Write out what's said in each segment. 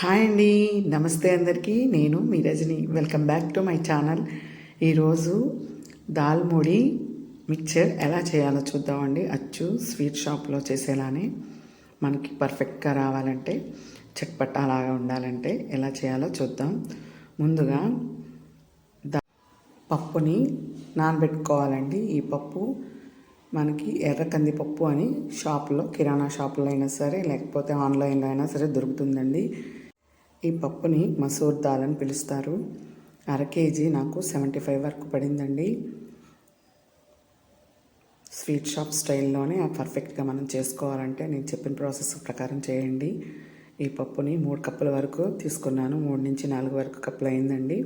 Hi అండి. నమస్తే అందరికీ. నేను మీ Rajani welcome back to my channel ఈరోజు దాల్ ముడి మిక్చర్ ఎలా చేయాలో చూద్దామండి. అచ్చు స్వీట్ షాప్లో చేసేలానే మనకి పర్ఫెక్ట్గా రావాలంటే చట్పట్టాలాగా ఉండాలంటే ఎలా చేయాలో చూద్దాం. ముందుగా దా పప్పుని నానబెట్టుకోవాలండి. ఈ పప్పు మనకి ఎర్ర కందిపప్పు అని షాప్లో కిరాణా షాపులో అయినా సరే లేకపోతే ఆన్లైన్లో అయినా సరే దొరుకుతుందండి. ఈ పప్పుని మసూర్ దాల్ అని పిలుస్తారు. అర కేజీ నాకు సెవెంటీ ఫైవ్ వరకు పడిందండి. స్వీట్ షాప్ స్టైల్లోనే పర్ఫెక్ట్గా మనం చేసుకోవాలంటే నేను చెప్పిన ప్రాసెస్ ప్రకారం చేయండి. ఈ పప్పుని మూడు కప్పుల వరకు తీసుకున్నాను. మూడు నుంచి నాలుగు వరకు కప్పులు అయిందండి.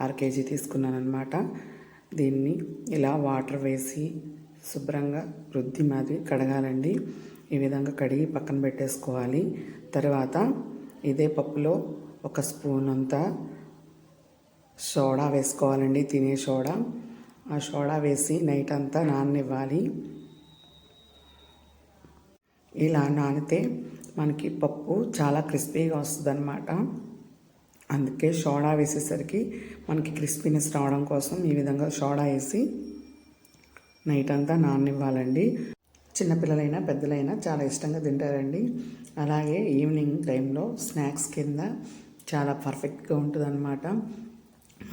అర కేజీ తీసుకున్నాను అనమాట దీన్ని ఇలా వాటర్ వేసి శుభ్రంగా రుద్ది మాది కడగాలండి. ఈ విధంగా కడిగి పక్కన పెట్టేసుకోవాలి. తర్వాత ఇదే పప్పులో ఒక స్పూన్ అంతా సోడా వేసుకోవాలండి తినే సోడా. ఆ సోడా వేసి నైట్ అంతా నాననివ్వాలి. ఇలా నానితే మనకి పప్పు చాలా క్రిస్పీగా వస్తుంది అనమాట అందుకే సోడా వేసేసరికి మనకి క్రిస్పీనెస్ రావడం కోసం ఈ విధంగా సోడా వేసి నైట్ అంతా నాననివ్వాలండి. చిన్నపిల్లలైనా పెద్దలైనా చాలా ఇష్టంగా తింటారండి. అలాగే ఈవినింగ్ టైంలో స్నాక్స్ కింద చాలా పర్ఫెక్ట్గా ఉంటుందన్నమాట.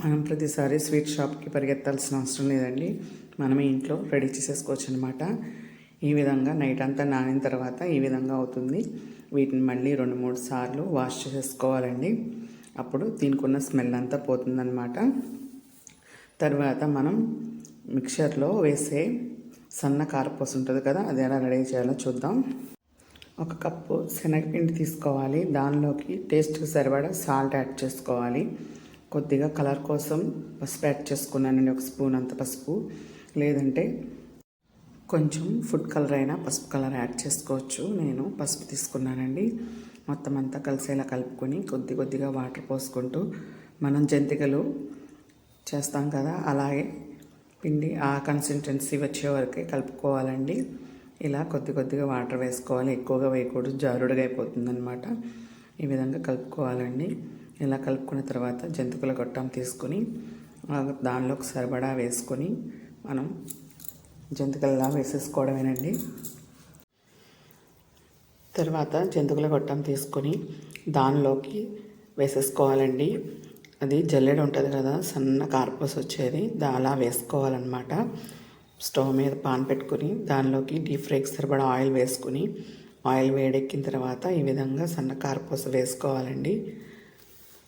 మనం ప్రతిసారి స్వీట్ షాప్కి పరిగెత్తాల్సిన అవసరం లేదండి. మనమే ఇంట్లో రెడీ చేసేసుకోవచ్చు అనమాట ఈ విధంగా నైట్ అంతా నానిన తర్వాత ఈ విధంగా అవుతుంది. వీటిని మళ్ళీ రెండు మూడు సార్లు వాష్ చేసేసుకోవాలండి. అప్పుడు దీనికున్న స్మెల్ అంతా పోతుందన్నమాట. తర్వాత మనం మిక్సర్లో వేసే సన్న కారపూస ఉంటుంది కదా అది ఎలా రెడీ చేయాలో చూద్దాం. ఒక కప్పు శనగపిండి తీసుకోవాలి దానిలోకి టేస్ట్కి సరిపడా సాల్ట్ యాడ్ చేసుకోవాలి. కొద్దిగా కలర్ కోసం పసుపు యాడ్ చేసుకున్నానండి ఒక స్పూన్ అంత పసుపు. లేదంటే కొంచెం ఫుడ్ కలర్ అయినా పసుపు కలర్ యాడ్ చేసుకోవచ్చు. నేను పసుపు తీసుకున్నానండి. మొత్తం అంతా కలిసేలా కలుపుకొని కొద్ది కొద్దిగా వాటర్ పోసుకుంటూ మనం జంతికలు చేస్తాం కదా అలాగే పిండి ఆ కన్సిస్టెన్సీ వచ్చే వరకే కలుపుకోవాలండి. ఇలా కొద్ది కొద్దిగా వాటర్ వేసుకోవాలి. ఎక్కువగా వేయకూడదు. జారుడుగా అయిపోతుందనమాట ఈ విధంగా కలుపుకోవాలండి. ఇలా కలుపుకున్న తర్వాత జంతుకుల గొట్టం తీసుకొని దానిలోకి సరిపడా వేసుకొని మనం జంతికల్లా వేసేసుకోవడమేనండి. తర్వాత జంతుకుల గొట్టం తీసుకొని దానిలోకి వేసేసుకోవాలండి. అది జల్లెడ ఉంటుంది కదా సన్న కార్పస్ వచ్చేది. అలా వేసుకోవాలన్నమాట. స్టవ్ మీద పాన్ పెట్టుకుని దానిలోకి డీప్ ఫ్రైకి సరిపడా ఆయిల్ వేసుకుని ఆయిల్ వేడెక్కిన తర్వాత ఈ విధంగా సన్న కార్పూస వేసుకోవాలండి.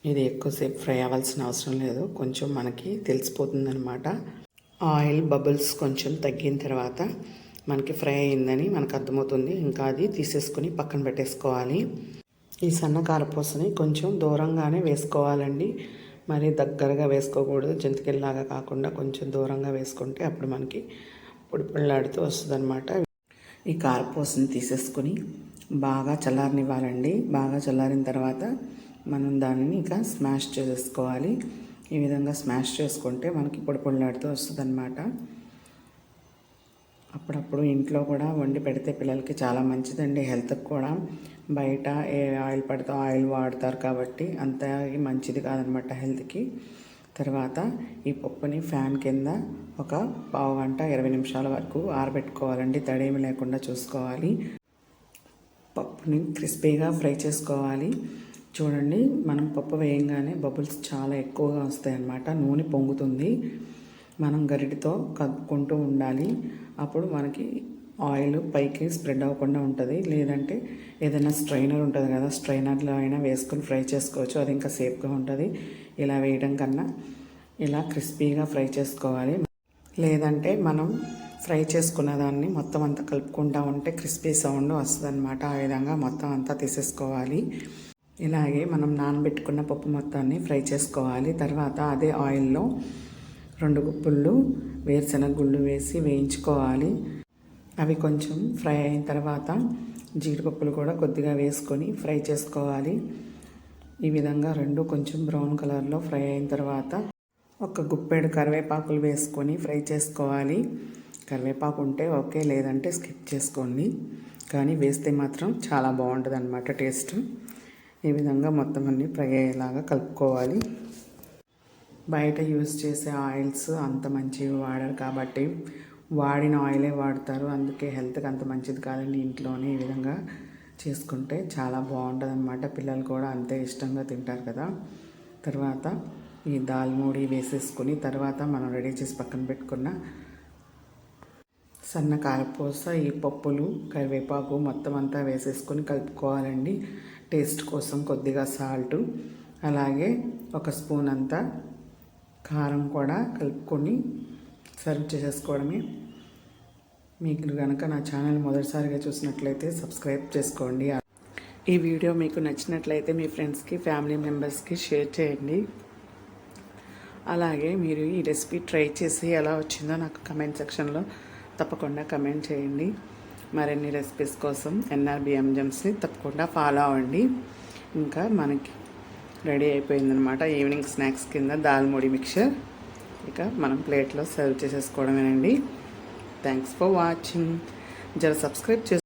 ఇది ఎక్కువసేపు ఫ్రై అవ్వాల్సిన అవసరం లేదు. కొంచెం మనకి తెలిసిపోతుందనమాట ఆయిల్ బబుల్స్ కొంచెం తగ్గిన తర్వాత మనకి ఫ్రై అయిందని మనకు అర్థమవుతుంది. ఇంకా అది తీసేసుకుని పక్కన పెట్టేసుకోవాలి. ఈ సన్న కారపూసని కొంచెం దూరంగానే వేసుకోవాలండి. మరి దగ్గరగా వేసుకోకూడదు. జంతికల్లాగా కాకుండా కొంచెం దూరంగా వేసుకుంటే అప్పుడు మనకి పొడిపొళ్ళాడుతూ వస్తుంది అనమాట ఈ కారపూసని తీసేసుకొని బాగా చల్లారనివ్వాలండి. బాగా చల్లారిన తర్వాత మనం దానిని ఇక స్మాష్ చేసేసుకోవాలి. ఈ విధంగా స్మాష్ చేసుకుంటే మనకి పొడిపొళ్ళాడుతూ వస్తుంది అనమాట అప్పుడప్పుడు ఇంట్లో కూడా వండి పెడితే పిల్లలకి చాలా మంచిదండి. హెల్త్కి కూడా. బయట ఏ ఆయిల్ పడితే ఆయిల్ వాడతారు కాబట్టి అంత మంచిది కాదనమాట హెల్త్కి. తర్వాత ఈ పప్పుని ఫ్యాన్ కింద ఒక పావు గంట ఇరవై నిమిషాల వరకు ఆరబెట్టుకోవాలండి. తడేమి లేకుండా చూసుకోవాలి. పప్పుని క్రిస్పీగా ఫ్రై చేసుకోవాలి. చూడండి మనం పప్పు వేయంగానే బబుల్స్ చాలా ఎక్కువగా వస్తాయి అన్నమాట నూనె పొంగుతుంది. మనం గరిటితో కలుపుకుంటూ ఉండాలి. అప్పుడు మనకి ఆయిల్ పైకి స్ప్రెడ్ అవ్వకుండా ఉంటుంది. లేదంటే ఏదైనా స్ట్రైనర్ ఉంటుంది కదా స్ట్రైనర్లో అయినా వేసుకొని ఫ్రై చేసుకోవచ్చు. అది ఇంకా సేఫ్గా ఉంటుంది. ఇలా వేయడం కన్నా ఇలా క్రిస్పీగా ఫ్రై చేసుకోవాలి. లేదంటే మనం ఫ్రై చేసుకున్న దాన్ని మొత్తం అంతా కలుపుకుంటా ఉంటే క్రిస్పీ సౌండ్ వస్తుంది అనమాట ఆ విధంగా మొత్తం అంతా తీసేసుకోవాలి. ఇలాగే మనం నానబెట్టుకున్న పప్పు మొత్తాన్ని ఫ్రై చేసుకోవాలి. తర్వాత అదే ఆయిల్లో రెండు గుప్పుళ్ళు వేరుశనగ గుళ్ళు వేసి వేయించుకోవాలి. అవి కొంచెం ఫ్రై అయిన తర్వాత జీడిపప్పులు కూడా కొద్దిగా వేసుకొని ఫ్రై చేసుకోవాలి. ఈ విధంగా రెండు కొంచెం బ్రౌన్ కలర్లో ఫ్రై అయిన తర్వాత ఒక గుప్పెడు కరివేపాకులు వేసుకొని ఫ్రై చేసుకోవాలి. కరివేపాకు ఉంటే ఓకే లేదంటే స్కిప్ చేసుకోండి. కానీ వేస్తే మాత్రం చాలా బాగుంటుంది అనమాట టేస్ట్. ఈ విధంగా మొత్తం అన్నీ ఫ్రై అయ్యేలాగా కలుపుకోవాలి. బయట యూజ్ చేసే ఆయిల్స్ అంత మంచివి వాడరు కాబట్టి వాడిన ఆయిలే వాడతారు. అందుకే హెల్త్కి అంత మంచిది కాదండి ఇంట్లోనే ఈ విధంగా చేసుకుంటే చాలా బాగుంటుంది అనమాట పిల్లలు కూడా అంతే ఇష్టంగా తింటారు కదా. తర్వాత ఈ దాల్ మూడి తర్వాత మనం రెడీ చేసి పక్కన పెట్టుకున్న సన్న కారపూస ఈ పప్పులు కరివేపాకు మొత్తం అంతా వేసేసుకొని కలుపుకోవాలండి. టేస్ట్ కోసం కొద్దిగా సాల్ట్ అలాగే ఒక స్పూన్ అంతా కారం కూడా కలుపుకొని సర్వ్ చేసేసుకోవడమే. మీకు కనుక నా ఛానల్ మొదటిసారిగా చూసినట్లయితే సబ్స్క్రైబ్ చేసుకోండి. ఈ వీడియో మీకు నచ్చినట్లయితే మీ ఫ్రెండ్స్కి ఫ్యామిలీ మెంబర్స్కి షేర్ చేయండి. అలాగే మీరు ఈ రెసిపీ ట్రై చేసి ఎలా వచ్చిందో నాకు కమెంట్ సెక్షన్లో తప్పకుండా కమెంట్ చేయండి. మరిన్ని రెసిపీస్ కోసం ఎన్ఆర్బిఎం జమ్స్ని తప్పకుండా ఫాలో అవ్వండి. ఇంకా మనకి రెడీ అయిపోయిందనమాట ఈవినింగ్ స్నాక్స్ కింద దాల్ముడి మిక్చర్. ఇక మనం ప్లేట్లో సర్వ్ చేసేసుకోవడమేనండి. థ్యాంక్స్ ఫర్ వాచింగ్ జర సబ్స్క్రైబ్ చేసుకో